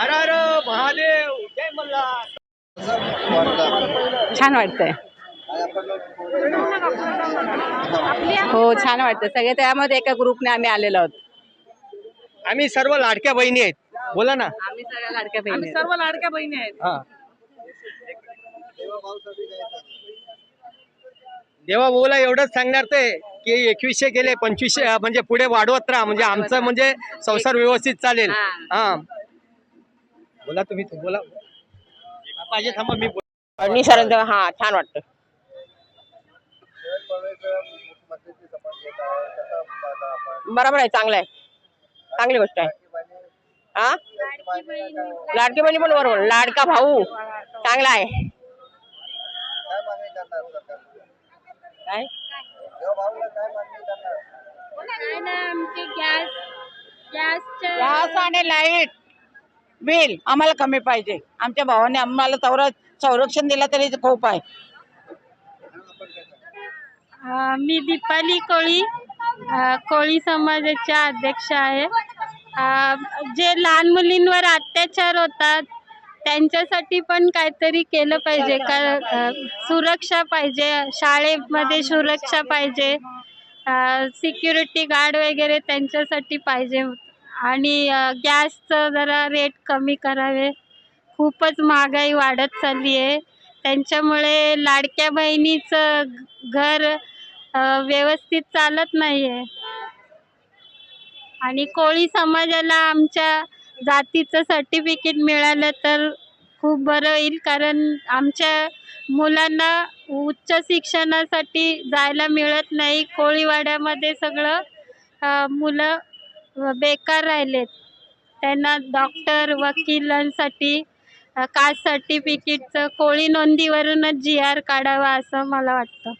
हर हर महादेव जय मल्हार. छान वाटतंय. हो छान वाटत सगळे त्यामध्ये एका ग्रुपने आम्ही आलेलो आहोत. आम्ही सर्व लाडक्या बहिणी आहेत. बोला ना. आम्ही सगळ्या लाडक्या बहिणी सर्व लाडक्या बहिणी आहेत. देवा बोला एवढंच सांगणार ते की एकवीसशे गेले पंचवीसशे म्हणजे पुढे वाढवत राहा. म्हणजे आमचं म्हणजे संसार व्यवस्थित चालेल. हा. बोला तुम्ही तू बोला पाहिजे थांबा मी बोल- निसर्ग हा छान वाटतं. बरोबर आहे चांगलं आहे. चांगली गोष्ट आहे. हा? लाडकी बहिणी पण बरोबर लाडका भाऊ चांगला आहे. काय? गॅस आणि लाइट. बिल आम्हाला कमी पाहिजे. आमच्या भावाने आम्हाला तेवढं संरक्षण दिलं तरी खूप आहे. अ, मी दीपाली कोळी. अ, कोळी समाजाच्या अध्यक्ष आहे. अ, जे लहान मुलींवर अत्याचार होतात त्यांच्यासाठी पण काहीतरी केलं पाहिजे. का अ, सुरक्षा पाहिजे शाळेमध्ये सुरक्षा पाहिजे. सिक्युरिटी गार्ड वगैरे त्यांच्यासाठी पाहिजे आणि गॅसचं जरा रेट कमी करावे. खूपच महागाई वाढत चालली आहे त्यांच्यामुळे लाडक्या बहिणीचं घर व्यवस्थित चालत नाही आहे आणि कोळी समाजाला आमच्या जातीचं सर्टिफिकेट मिळालं तर खूप बरं होईल कारण आमच्या मुलांना उच्च शिक्षणासाठी जायला मिळत नाही. कोळीवाड्यामध्ये सगळं मुलं बेकार राहिलेत. त्यांना डॉक्टर वकिलांसाठी कास्ट सर्टिफिकेटचं कोळी नोंदीवरूनच जी आर काढावा असं मला वाटतं.